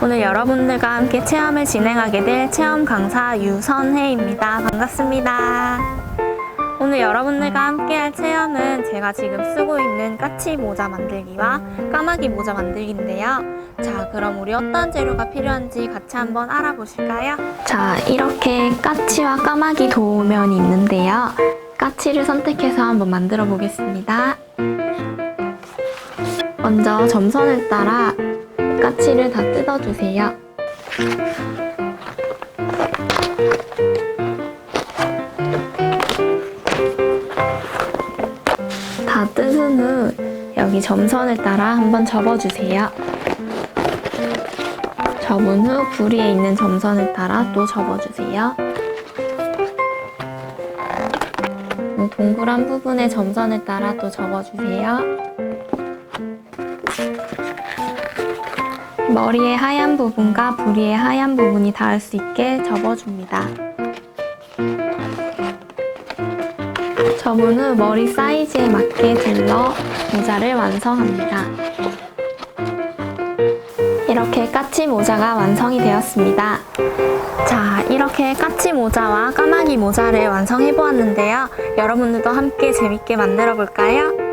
오늘 여러분들과 함께 체험을 진행하게 될 체험 강사 유선혜입니다. 반갑습니다. 오늘 여러분들과 함께 할 체험은 제가 지금 쓰고 있는 까치 모자 만들기와 까마귀 모자 만들기인데요. 자, 그럼 우리 어떤 재료가 필요한지 같이 한번 알아보실까요? 자, 이렇게 까치와 까마귀 도면이 있는데요. 까치를 선택해서 한번 만들어 보겠습니다. 먼저 점선을 따라 까치를 다 뜯어주세요. 다 뜯은 후 여기 점선을 따라 한번 접어주세요. 접은 후 부리에 있는 점선을 따라 또 접어주세요. 이 동그란 부분에 점선을 따라 또 접어주세요. 머리의 하얀 부분과 부리의 하얀 부분이 닿을 수 있게 접어줍니다. 접은 후 머리 사이즈에 맞게 둘러 모자를 완성합니다. 이렇게 까치 모자가 완성이 되었습니다. 자, 이렇게 까치 모자와 까마귀 모자를 완성해 보았는데요. 여러분들도 함께 재밌게 만들어 볼까요?